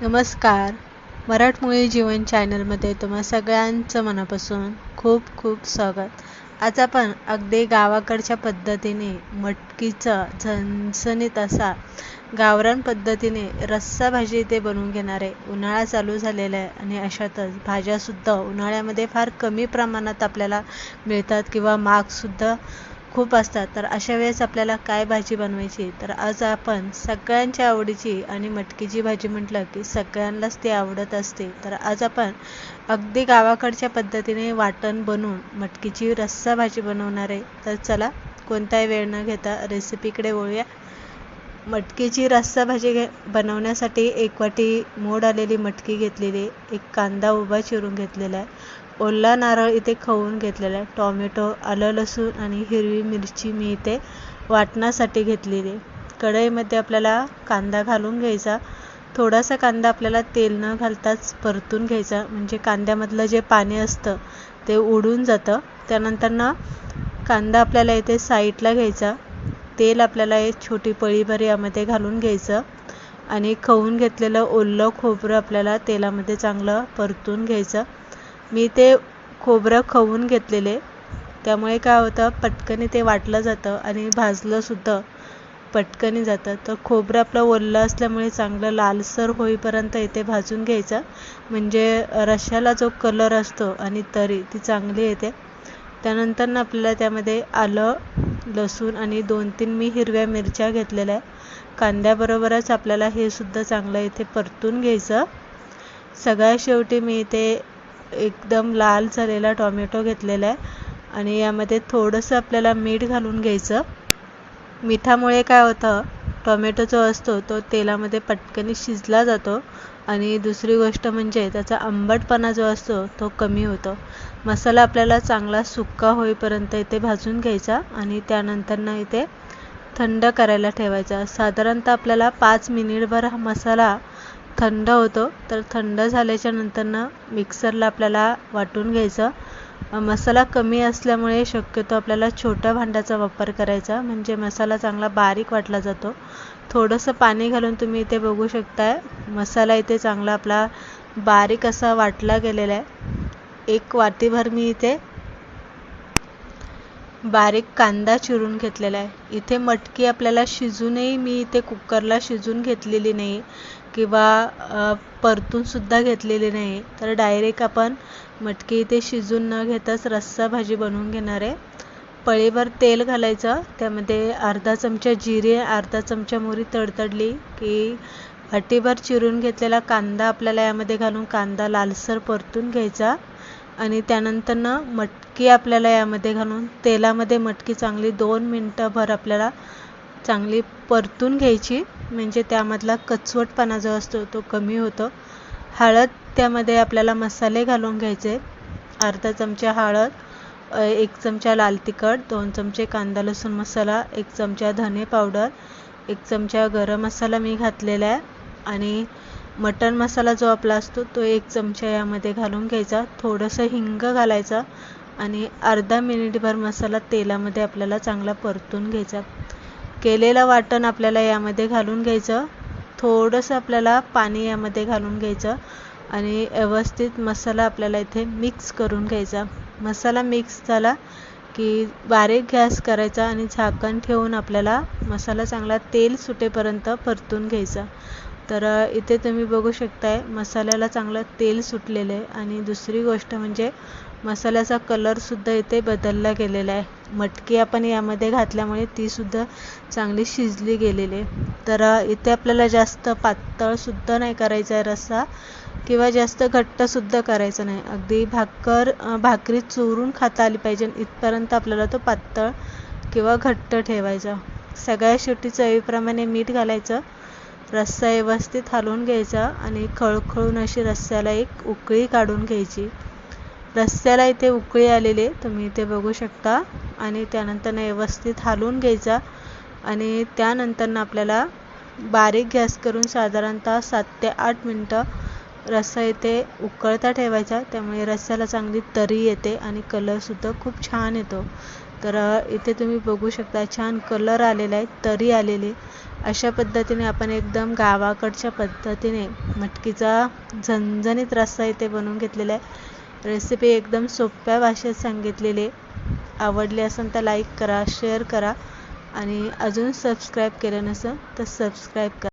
नमस्कार. मराठमोळी जीवन चॅनलमध्ये तुम्हा सगळ्यांचं मनापासून खूप खूप स्वागत. आज आपण अगदी गावाकडच्या पद्धतीने मटकीचा झणझणीत असा गावरान पद्धतीने रस्सा भाजी ते बनवून घेणारे उन्हाळा चालू झालेला आहे आणि अशातच भाज्यासुद्धा उन्हाळ्यामध्ये फार कमी प्रमाणात आपल्याला मिळतात किंवा मागसुद्धा खूप असतात. तर अशा वेळेस आपल्याला काय भाजी बनवायची? तर आज आपण सगळ्यांच्या आवडीची आणि मटकीची भाजी म्हटलं की सगळ्यांनाच ती आवडत असते. तर आज आपण अगदी गावाकडच्या पद्धतीने वाटण बनवून मटकीची रस्सा भाजी बनवणार आहे. तर चला कोणताही वेळ न घेता रेसिपीकडे वळूया. मटकीची रस्सा भाजी घे बनवण्यासाठी एक वाटी मोड आलेली मटकी घेतलेली एक कांदा उभा चिरून घेतलेला आहे. ओला नारळ इथे खवून घेतलेला आहे. टॉमॅटो आलं लसूण आणि हिरवी मिरची मी इथे वाटण्यासाठी घेतलेली आहे. कढईमध्ये आपल्याला कांदा घालून घ्यायचा. थोडासा कांदा आपल्याला तेल न घालताच परतून घ्यायचा. म्हणजे कांद्यामधलं जे पाणी असतं ते उडून जातं. त्यानंतर ना कांदा आपल्याला इथे साईडला घ्यायचा. तेल आपल्याला एक छोटी पळीभर यामध्ये घालून घ्यायचं. आणि खवून घेतलेलं ओलं खोबरं आपल्याला तेलामध्ये चांगलं परतून घ्यायचं. मी ते खोबरं खवून घेतलेले. त्यामुळे काय होतं पटकन ते वाटलं जातं आणि भाजलंसुद्धा पटकन जातं. तर खोबरं आपलं ओललं असल्यामुळे चांगलं लालसर होईपर्यंत इथे भाजून घ्यायचं. म्हणजे रश्श्याला जो कलर असतो आणि तरी ती चांगली येते. त्यानंतर ना आपल्याला त्यामध्ये आलं लसूण आणि दोन तीन मी हिरव्या मिरच्या घेतलेल्या आहे कांद्याबरोबरच आपल्याला हे सुद्धा चांगलं इथे परतून घ्यायचं. सगळ्या शेवटी मी इथे एकदम लाल झालेला टॉमॅटो घेतलेला आहे. आणि यामध्ये थोडंसं आपल्याला मीठ घालून घ्यायचं. मिठामुळे काय होतं टॉमॅटो जो असतो तो तेलामध्ये पटकन शिजला जातो. आणि दुसरी गोष्ट म्हणजे त्याचा आंबटपणा जो असतो तो कमी होतो. मसाला आपल्याला चांगला सुक्का होईपर्यंत इथे भाजून घ्यायचा आणि त्यानंतर ना इथे थंड करायला ठेवायचा. साधारणतः आपल्याला पाच मिनिटभर हा मसाला थंड होतो तर थंड झाल्याच्या नंतरनं मिक्सरला आपल्याला वाटून घ्यायचं. मसाला कमी असल्यामुळे शक्यतो आपल्याला छोट्या भांड्याचा वापर करायचा म्हणजे मसाला चांगला बारीक वाटला जातो. थोडंसं पाणी घालून तुम्ही इथे बघू शकताय मसाला इथे चांगला आपला बारीक असा वाटला गेलेला आहे. एक वाटीभर मी इथे बारीक कांदा चिरून घेतलेला आहे. इथे मटकी आपल्याला शिजूनही मी इथे कुकरला शिजून घेतलेली नाही किंवा परतूनसुद्धा घेतलेली नाही. तर डायरेक्ट आपण मटकी इथे शिजून न घेताच रस्सा भाजी बनवून घेणार आहे. पळीवर तेल घालायचं. त्यामध्ये अर्धा चमचा जिरे अर्धा चमचा मोहरी तडतडली की वाटीभर चिरून घेतलेला कांदा आपल्याला यामध्ये घालून कांदा लालसर परतून घ्यायचा. आणि त्यानंतरनं मटकी आपल्याला यामध्ये घालून तेलामध्ये मटकी चांगली दोन मिनटंभर आपल्याला चांगली परतून घ्यायची. म्हणजे त्यामधला कचवटपणा जो असतो तो कमी होतो. हळद त्यामध्ये आपल्याला मसाले घालून घ्यायचे. अर्धा चमचा हळद एक चमचा लाल तिखट दोन चमचे कांदा लसूण मसाला एक चमचा धने पावडर एक चमचा गरम मसाला मी घातलेला आहे. आणि मटण मसाला जो आपला असतो तो एक चमचा यामध्ये घालून घ्यायचा. थोडंसं हिंग घालायचं आणि अर्धा मिनिटभर मसाला तेलामध्ये आपल्याला चांगला परतून घ्यायचा. केलेलं वाटण आपल्याला यामध्ये घालून घ्यायचं. थोडंसं आपल्याला पाणी यामध्ये घालून घ्यायचं आणि व्यवस्थित मसाला आपल्याला इथे मिक्स करून घ्यायचा. मसाला मिक्स झाला की बारीक गॅस करायचा आणि झाकण ठेवून आपल्याला मसाला चांगला तेल सुटेपर्यंत परतून घ्यायचा. तर इथे तुम्ही बघू शकताय मसाल्याला चांगलं तेल सुटलेलं आहे आणि दुसरी गोष्ट म्हणजे मसाल्याचा कलरसुद्धा इथे बदलला गेलेला आहे. मटकी आपण यामध्ये घातल्यामुळे तीसुद्धा चांगली शिजली गेलेली आहे. तर इथे आपल्याला जास्त पातळसुद्धा नाही करायचा आहे रस्सा किंवा जास्त घट्टसुद्धा करायचं नाही. अगदी भाकर भाकरी चोरून खाता आली पाहिजे इथपर्यंत आपल्याला तो पातळ किंवा घट्ट ठेवायचा. सगळ्या शेवटी चवीप्रमाणे मीठ घालायचं. रस्सा व्यवस्थित हलवून घ्यायचा आणि खळखळून अशी रस्स्याला एक उकळी काढून घ्यायची. रस्स्याला इथे उकळी आलेली तुम्ही इथे बघू शकता. आणि त्यानंतर व्यवस्थित हलवून घ्यायचा आणि त्यानंतर आपल्याला बारीक गॅस करून साधारणतः सात ते आठ मिनटं रस्सा इथे उकळता ठेवायचा. त्यामुळे रस्स्याला चांगली तरी येते आणि कलरसुद्धा खूप छान येतो. तर इथे तुम्ही बघू शकता छान कलर आलेला आहे तरी आलेली. अशा पद्धतीने आपण एकदम गावाकडच्या पद्धतीने मटकीचा झणझणीत रस्सा इथे बनवून घेतलेला आहे. रेसिपी एकदम सोप्या भाषेत सांगितलेली. आहे आवडली असेल तर लाईक करा शेअर करा आणि अजून सबस्क्राईब केलं नसेल तर सबस्क्राईब करा.